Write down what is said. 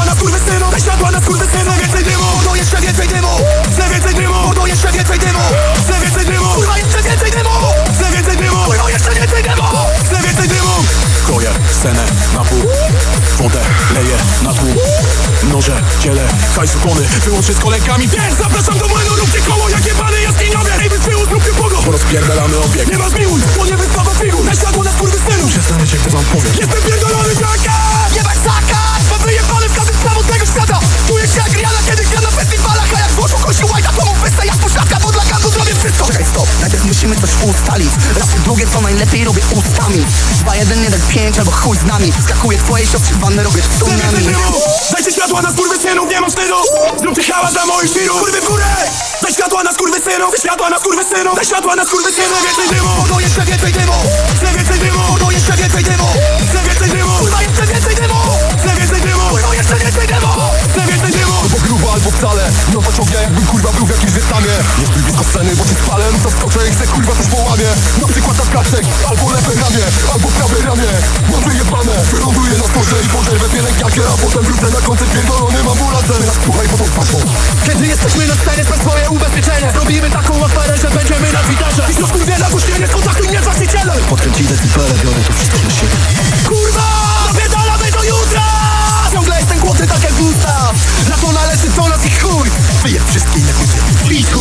światła na skurwysynu Daj światła na skurwysynu Więcej dymu, bo jeszcze więcej dymu. Chcę więcej dymu, bo jeszcze więcej dymu. Chcę więcej dymu, kurwa jeszcze więcej dymu. Chcę więcej dymu, kurwa jeszcze więcej dymu. Chcę więcej dymu. Kroję scenę na pół. Wodę leję na tłum Noże, ciele, hajs ukłony. Wyłączę z kolejkami, więc zapraszam do młynu Róbcie koło, jakie bany jaskiniowe Ej, wy z tyłu, zróbcie pogo Bo rozpierdalamy obieg Nie ma zmiłuj, bo nie wystawa figu Daj światło na skurwysynu Przestaniecie, gdy wam powiem. Jestem pierdolony, jak musimy coś ustalić. Raz i drugie, co najlepiej robię ustami. 2, 1, 1, 5 albo chuj z nami. Skakuję twojej siostrze w wannę, robię tsunami Dajcie światła na skurwysynów, nie mam wstydu. Zróbcie hałas dla moich świrów. Kurwy w górę. Daj światła na skurwysynów Światła na skurwysynów Daj światła na skurwysynów Więcej dymu. Budą jeszcze więcej dymu. Chcę więcej dymu ramię Albo prawe ramię. Mam wyjebane Wyląduję na sporze i poderwę pielęgniarkę A potem wrócę na koncert pierdolonym ambulansem Teraz słuchaj, bo to twarzą Kiedy jesteśmy na scenie, spać swoje ubezpieczenie. Robimy taką aferę, że będziemy na Twitterze I to skurwiela, bo nie kontaktuj mnie właściciele Podkręci decibele, biorę to wszystko na siebie. Kurwa! Napierdalamy do jutra! Ciągle jestem głodny tak jak Gustaw. Na to należy do nas i chuj. Wyjeb wszystkie I chuj!